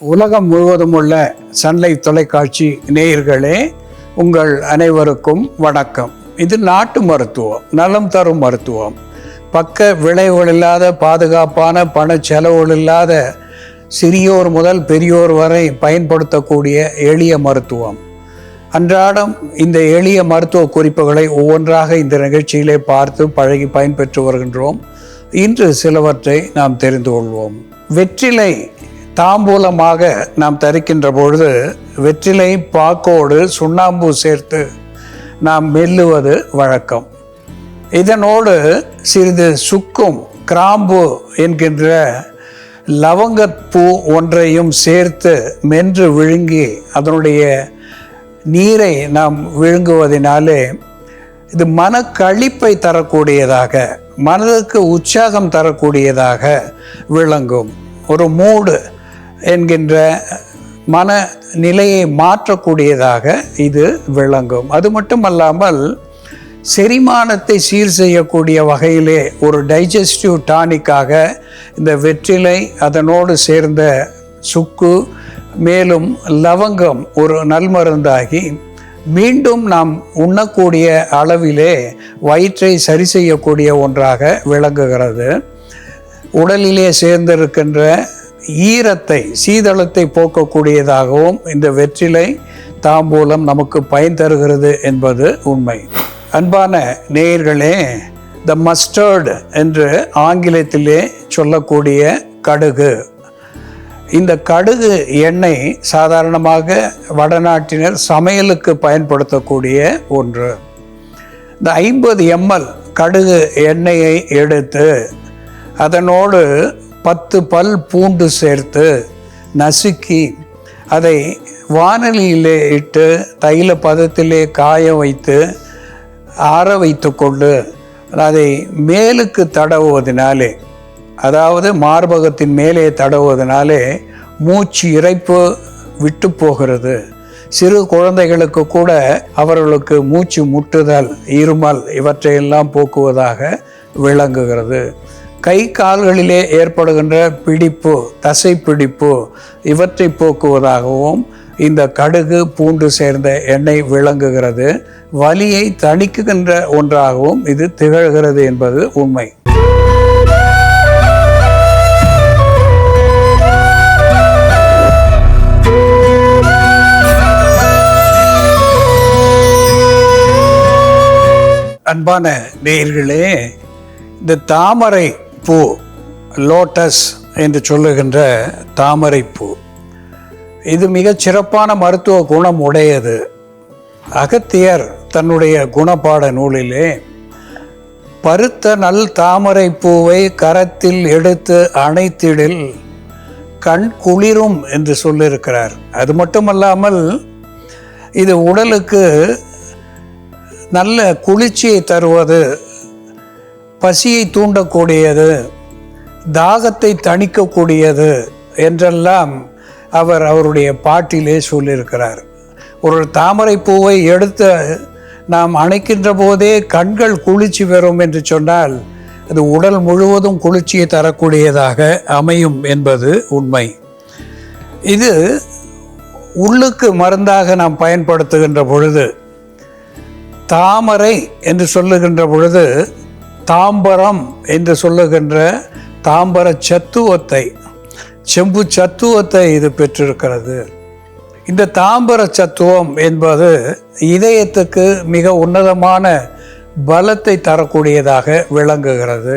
உலகம் முழுவதும் உள்ள சன்லைட் தொலைக்காட்சி நேயர்களே உங்கள் அனைவருக்கும் வணக்கம். இது நாட்டு மருத்துவம் நலம் தரும் மருத்துவம். பக்க விளைவுகள் இல்லாத பாதுகாப்பான பண செலவுகள் இல்லாத சிறியோர் முதல் பெரியோர் வரை பயன்படுத்தக்கூடிய எளிய மருத்துவம். அன்றாடம் இந்த எளிய மருத்துவ குறிப்புகளை ஒவ்வொன்றாக இந்த நிகழ்ச்சியிலே பார்த்து பழகி பயன்பெற்று வருகின்றோம். இன்று சிலவற்றை நாம் தெரிந்து கொள்வோம். வெற்றிலை தாம்பூலமாக நாம் தரிக்கின்ற பொழுது வெற்றிலை பாக்கோடு சுண்ணாம்பு சேர்த்து நாம் மெல்லுவது வழக்கம். இதனோடு சிறிது சுக்கும் கிராம்பு என்கின்ற லவங்கப்பூ ஒன்றையும் சேர்த்து மென்று விழுங்கி அதனுடைய நீரை நாம் விழுங்குவதினாலே இது மனக்கழிப்பை தரக்கூடியதாக மனதுக்கு உற்சாகம் தரக்கூடியதாக விளங்கும். ஒரு மூடு என்கின்ற மன நிலையை மாற்றக்கூடியதாக இது விளங்கும். அது மட்டுமல்லாமல் செரிமானத்தை சீர் செய்யக்கூடிய வகையிலே ஒரு டைஜஸ்டிவ் டானிக்காக இந்த வெற்றிலை அதனோடு சேர்ந்த சுக்கு மேலும் லவங்கம் ஒரு நல்மருந்தாகி மீண்டும் நாம் உண்ணக்கூடிய அளவிலே வயிற்றை சரி செய்யக்கூடிய ஒன்றாக விளங்குகிறது. உடலிலே சேர்ந்திருக்கின்ற ஈரத்தை சீதளத்தை போக்கக்கூடியதாகவும் இந்த வெற்றிலை தாம்பூலம் நமக்கு பயன் தருகிறது என்பது உண்மை. அன்பான நேயர்களே த மஸ்டர்டு என்று ஆங்கிலத்திலே சொல்லக்கூடிய கடுகு. இந்த கடுகு எண்ணெய் சாதாரணமாக வடநாட்டினர் சமையலுக்கு பயன்படுத்தக்கூடிய ஒன்று. இந்த ஐம்பது எம்எல் கடுகு எண்ணெயை எடுத்து அதனோடு பத்து பல் பூண்டு சேர்த்து நசுக்கி அதை வானலியிலே இட்டு தைல பதத்திலே காய வைத்து ஆற வைத்து கொண்டு அதை மேலுக்கு தடவுவதனாலே அதாவது மார்பகத்தின் மேலே தடவுவதனாலே மூச்சு இறைப்பு விட்டு போகிறது. சிறு குழந்தைகளுக்கு கூட அவர்களுக்கு மூச்சு முட்டுதல் இருமல் இவற்றையெல்லாம் போக்குவதாக விளங்குகிறது. கை கால்களிலே ஏற்படுகின்ற பிடிப்பு தசை பிடிப்பு இவற்றை போக்குவதாகவும் இந்த கடுகு பூண்டு சேர்ந்த எண்ணெய் விளங்குகிறது. வலியை தணிக்குகின்ற ஒன்றாகவும் இது திகழ்கிறது என்பது உண்மை. அன்பான நேயர்களே இந்த தாமரை பூ லோட்டஸ் என்று சொல்லுகின்ற தாமரைப்பூ இது மிகச் சிறப்பான மருத்துவ குணம் உடையது. அகத்தியர் தன்னுடைய குணப்பாட நூலிலே பருத்த நல் தாமரை பூவை கரத்தில் எடுத்து அணைத்திடில் கண் குளிரும் என்று சொல்லியிருக்கிறார். அது மட்டுமல்லாமல் இது உடலுக்கு நல்ல குளிர்ச்சியை தருவது பசியை தூண்டக்கூடியது தாகத்தை தணிக்கக்கூடியது என்றெல்லாம் அவர் அவருடைய பாட்டிலே சொல்லியிருக்கிறார். ஒரு தாமரை பூவை எடுத்து நாம் அணைக்கின்ற போதே கண்கள் குளிர்ச்சி பெறும் என்று சொன்னால் அது உடல் முழுவதும் குளிர்ச்சியை தரக்கூடியதாக அமையும் என்பது உண்மை. இது உள்ளுக்கு மருந்தாக நாம் பயன்படுத்துகின்ற பொழுது தாமரை என்று சொல்லுகின்ற பொழுது தாம்பரம் என்று சொல்லுகின்ற தாம்பர சத்துவத்தை செம்பு சத்துவத்தை இது பெற்றிருக்கிறது. இந்த தாம்பர சத்துவம் என்பது இதயத்துக்கு மிக உன்னதமான பலத்தை தரக்கூடியதாக விளங்குகிறது.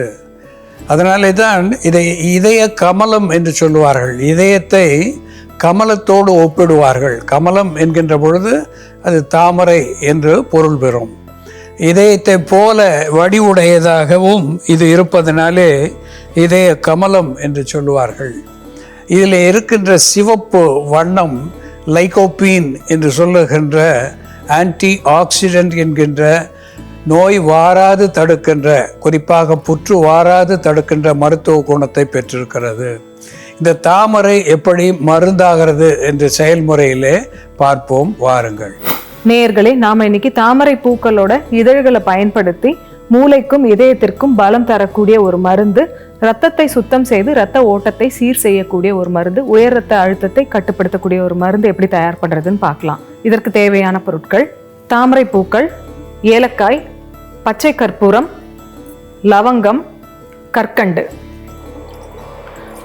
அதனாலே தான் இதை இதய கமலம் என்று சொல்லுவார்கள். இதயத்தை கமலத்தோடு ஒப்பிடுவார்கள். கமலம் என்கின்ற பொழுது அது தாமரை என்று பொருள் பெறும். இதயத்தை போல வடிவுடையதாகவும் இது இருப்பதனாலே இதய கமலம் என்று சொல்லுவார்கள். இதில் இருக்கின்ற சிவப்பு வண்ணம் லைகோபீன் என்று சொல்லுகின்ற ஆன்டி ஆக்சிடென்ட் என்கின்ற நோய் வாராது தடுக்கின்ற குறிப்பாக புற்று வாராது தடுக்கின்ற மருத்துவ குணத்தை பெற்றிருக்கிறது. இந்த தாமரை எப்படி மருந்தாகிறது என்ற செயல்முறையிலே பார்ப்போம் வாருங்கள். நேயர்களே நாம இன்னைக்கு தாமரை பூக்களோட இதழ்களை பயன்படுத்தி மூளைக்கும் இதயத்திற்கும் பலம் தரக்கூடிய ஒரு மருந்து ரத்தத்தை சுத்தம் செய்து ரத்த ஓட்டத்தை சீர் செய்யக்கூடிய ஒரு மருந்து உயர் ரத்த அழுத்தத்தை கட்டுப்படுத்தக்கூடிய ஒரு மருந்து எப்படி தயார் பண்ணுறதுன்னு பார்க்கலாம். இதற்கு தேவையான பொருட்கள் தாமரை பூக்கள் ஏலக்காய் பச்சை கற்பூரம் லவங்கம் கற்கண்டு.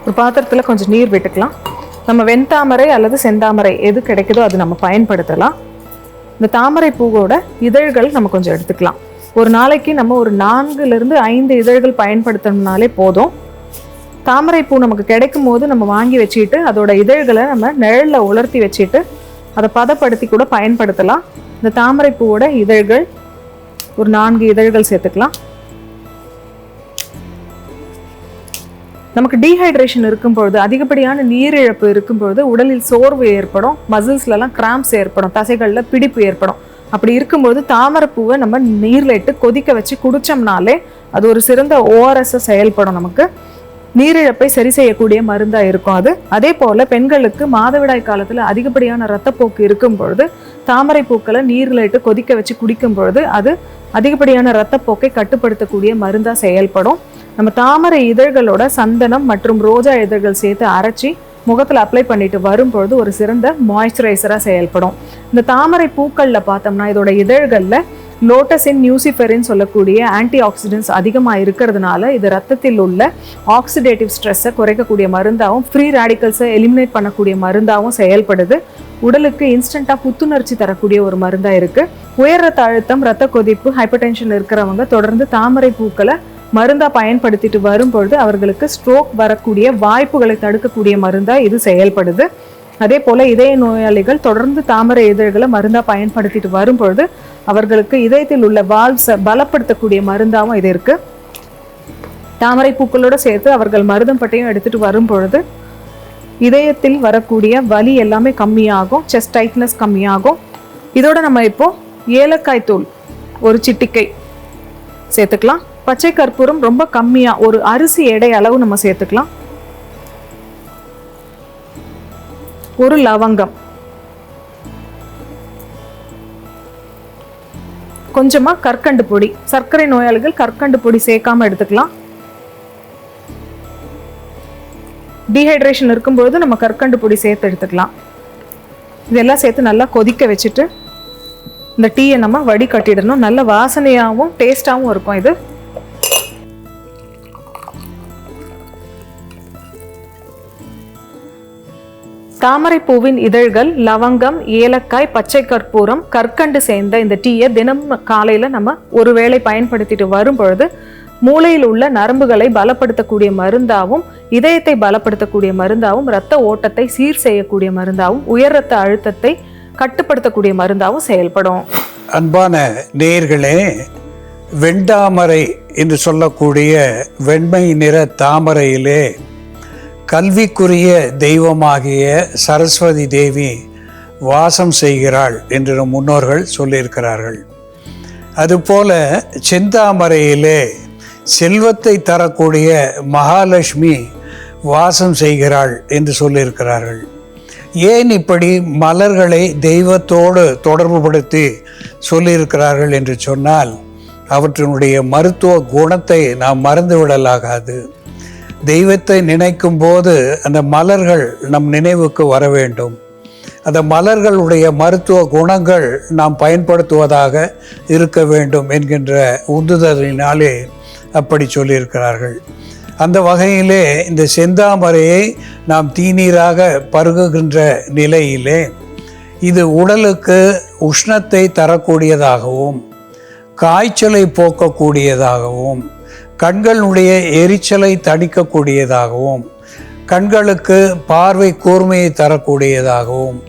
ஒரு பாத்திரத்தில் கொஞ்சம் நீர் விட்டுக்கலாம். நம்ம வெண்தாமரை அல்லது செந்தாமரை எது கிடைக்குதோ அது நம்ம பயன்படுத்தலாம். இந்த தாமரை பூவோட இதழ்கள் நம்ம கொஞ்சம் எடுத்துக்கலாம். ஒரு நாளைக்கு நம்ம ஒரு நான்குலேருந்து ஐந்து இதழ்கள் பயன்படுத்தணும்னாலே போதும். தாமரை பூ நமக்கு கிடைக்கும் போது நம்ம வாங்கி வச்சுக்கிட்டு அதோட இதழ்களை நம்ம நிழலில் உலர்த்தி வச்சுட்டு அதை பதப்படுத்தி கூட பயன்படுத்தலாம். இந்த தாமரை பூவோட இதழ்கள் ஒரு நான்கு இதழ்கள் சேர்த்துக்கலாம். நமக்கு டீஹைட்ரேஷன் இருக்கும் பொழுது அதிகப்படியான நீரிழப்பு இருக்கும் பொழுது உடலில் சோர்வு ஏற்படும் மசில்ஸ்லலாம் கிராம்ப்ஸ் ஏற்படும் தசைகளில் பிடிப்பு ஏற்படும். அப்படி இருக்கும்போது தாமரைப்பூவை நம்ம நீரில் இட்டு கொதிக்க வச்சு குடித்தோம்னாலே அது ஒரு சிறந்த ஓஆர்எஸ்ஸை செயல்படும் நமக்கு. நீரிழப்பை சரி செய்யக்கூடிய மருந்தாக இருக்கும் அது. அதே போல் பெண்களுக்கு மாதவிடாய் காலத்தில் அதிகப்படியான ரத்தப்போக்கு இருக்கும் பொழுது தாமரை பூக்களை நீரில் இட்டு கொதிக்க வச்சு குடிக்கும் பொழுது அது அதிகப்படியான ரத்தப்போக்கை கட்டுப்படுத்தக்கூடிய மருந்தாக செயல்படும். நம்ம தாமரை இதழ்களோட சந்தனம் மற்றும் ரோஜா இதழ்கள் சேர்த்து அரைச்சி முகத்தில் அப்ளை பண்ணிட்டு வரும்பொழுது ஒரு சிறந்த மாய்ஸ்சரைசராக செயல்படும். இந்த தாமரை பூக்களில் பார்த்தோம்னா இதோட இதழ்களில் லோட்டஸின் நியூசிஃபெரின் சொல்லக்கூடிய ஆன்டி ஆக்சிடென்ட்ஸ் அதிகமாக இருக்கிறதுனால இது ரத்தத்தில் உள்ள ஆக்சிடேட்டிவ் ஸ்ட்ரெஸ்ஸை குறைக்கக்கூடிய மருந்தாகவும் ஃப்ரீ ரேடிக்கல்ஸை எலிமினேட் பண்ணக்கூடிய மருந்தாகவும் செயல்படுது. உடலுக்கு இன்ஸ்டண்ட்டாக புத்துணர்ச்சி தரக்கூடிய ஒரு மருந்தாக இருக்குது உயர் ரத்த அழுத்தம் ரத்த கொதிப்பு ஹைப்பர் டென்ஷன் இருக்கிறவங்க தொடர்ந்து தாமரை பூக்களை மருந்தாக பயன்படுத்திட்டு வரும்பொழுது அவர்களுக்கு ஸ்ட்ரோக் வரக்கூடிய வாய்ப்புகளை தடுக்கக்கூடிய மருந்தாக இது செயல்படுது. அதே போல் இதய நோயாளிகள் தொடர்ந்து தாமரை இதழ்களை மருந்தாக பயன்படுத்திட்டு வரும்பொழுது அவர்களுக்கு இதயத்தில் உள்ள வால்வ்ஸை பலப்படுத்தக்கூடிய மருந்தாகவும் இது இருக்குது தாமரை பூக்களோடு சேர்த்து அவர்கள் மருதம் பட்டையும் எடுத்துட்டு வரும்பொழுது இதயத்தில் வரக்கூடிய வலி எல்லாமே கம்மியாகும் செஸ்ட் டைட்னஸ் கம்மியாகும். இதோட நம்ம இப்போது ஏலக்காய் தூள் ஒரு சிட்டிக்கை சேர்த்துக்கலாம். பச்சை கற்பூரம் ரொம்ப கம்மியாக ஒரு அரிசி எடை அளவு நம்ம சேர்த்துக்கலாம். ஒரு லவங்கம். கொஞ்சமாக கற்கண்டு பொடி. சர்க்கரை நோயாளிகள் கற்கண்டு பொடி சேர்க்காமல் எடுத்துக்கலாம். டீஹைட்ரேஷன் இருக்கும்போது நம்ம கற்கண்டு பொடி சேர்த்து எடுத்துக்கலாம். இதெல்லாம் சேர்த்து நல்லா கொதிக்க வச்சுட்டு இந்த டீயை நம்ம வடிகட்டிடணும். நல்ல வாசனையாகவும் டேஸ்டாகவும் இருக்கும் இது. தாமரை பூவின் இதழ்கள் லவங்கம் ஏலக்காய் பச்சை கற்பூரம் கற்கண்டு சேர்ந்த இந்த டீயை தினம் காலையில் நம்ம ஒருவேளை பயன்படுத்திட்டு வரும் பொழுது மூளையில் உள்ள நரம்புகளை பலப்படுத்தக்கூடிய மருந்தாகவும் இதயத்தை பலப்படுத்தக்கூடிய மருந்தாகவும் இரத்த ஓட்டத்தை சீர் செய்யக்கூடிய மருந்தாகவும் உயர் ரத்த அழுத்தத்தை கட்டுப்படுத்தக்கூடிய மருந்தாகவும் செயல்படும். அன்பான நேர்களே வெண்டாமரை என்று சொல்லக்கூடிய வெண்மை நிற தாமரையிலே கல்விக்குரிய தெய்வமாகிய சரஸ்வதி தேவி வாசம் செய்கிறாள் என்று நம் முன்னோர்கள் சொல்லியிருக்கிறார்கள். அதுபோல செந்தாமரையிலே செல்வத்தை தரக்கூடிய மகாலட்சுமி வாசம் செய்கிறாள் என்று சொல்லியிருக்கிறார்கள். ஏன் இப்படி மலர்களை தெய்வத்தோடு தொடர்புபடுத்தி சொல்லியிருக்கிறார்கள் என்று சொன்னால் அவற்றினுடைய மருத்துவ குணத்தை நாம் மறந்துவிடலாகாது. தெய்வத்தை நினைக்கும் போது அந்த மலர்கள் நம் நினைவுக்கு வர வேண்டும். அந்த மலர்களுடைய மருத்துவ குணங்கள் நாம் பயன்படுத்துவதாக இருக்க வேண்டும் என்கின்ற உந்துதலினாலே அப்படி சொல்லியிருக்கிறார்கள். அந்த வகையிலே இந்த செந்தாமரையை நாம் தீநீராக பருகுகின்ற நிலையிலே இது உடலுக்கு உஷ்ணத்தை தரக்கூடியதாகவும் காய்ச்சலை போக்கக்கூடியதாகவும் கண்களுடைய எரிச்சலை தணிக்கக்கூடியதாகவும் கண்களுக்கு பார்வை கூர்மையை தரக்கூடியதாகவும்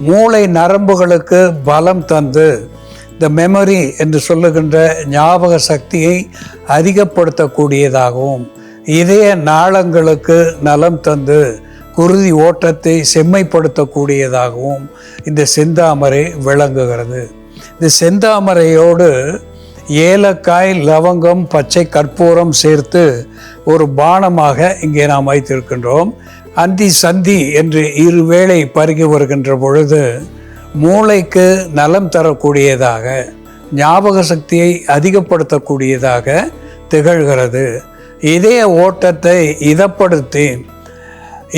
மூளை நரம்புகளுக்கு பலம் தந்து த மெமரி என்று சொல்லுகின்ற ஞாபக சக்தியை அதிகப்படுத்தக்கூடியதாகவும் இதய நாளங்களுக்கு நலம் தந்து குருதி ஓட்டத்தை செம்மைப்படுத்தக்கூடியதாகவும் இந்த செந்தாமரை விளங்குகிறது. இந்த செந்தாமரையோடு ஏலக்காய் லவங்கம் பச்சை கற்பூரம் சேர்த்து ஒரு பானமாக இங்கே நாம் வைத்திருக்கின்றோம். அந்தி சந்தி என்று இருவேளை பருகி வருகின்ற பொழுது மூளைக்கு நலம் தரக்கூடியதாக ஞாபக சக்தியை அதிகப்படுத்தக்கூடியதாக திகழ்கிறது. இதய ஓட்டத்தை இதப்படுத்தி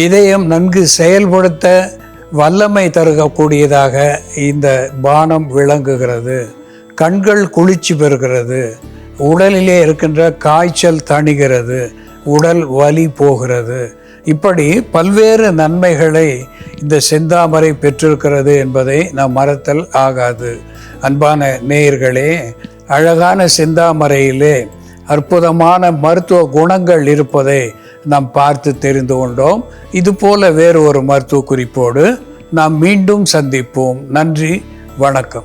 இதயம் நன்கு செயல்படுத்த வல்லமை தருகக்கூடியதாக இந்த பானம் விளங்குகிறது. கண்கள் குளிர்ச்சி பெறுகிறது. உடலிலே இருக்கின்ற காய்ச்சல் தணிகிறது. உடல் வலி போகிறது. இப்படி பல்வேறு நன்மைகளை இந்த செந்தாமரை பெற்றிருக்கிறது என்பதை நாம் மறத்தல் ஆகாது. அன்பான நேயர்களே அழகான செந்தாமரையிலே அற்புதமான மருத்துவ குணங்கள் இருப்பதை நாம் பார்த்து தெரிந்து கொண்டோம். இதுபோல வேறு ஒரு மருத்துவ குறிப்போடு நாம் மீண்டும் சந்திப்போம். நன்றி வணக்கம்.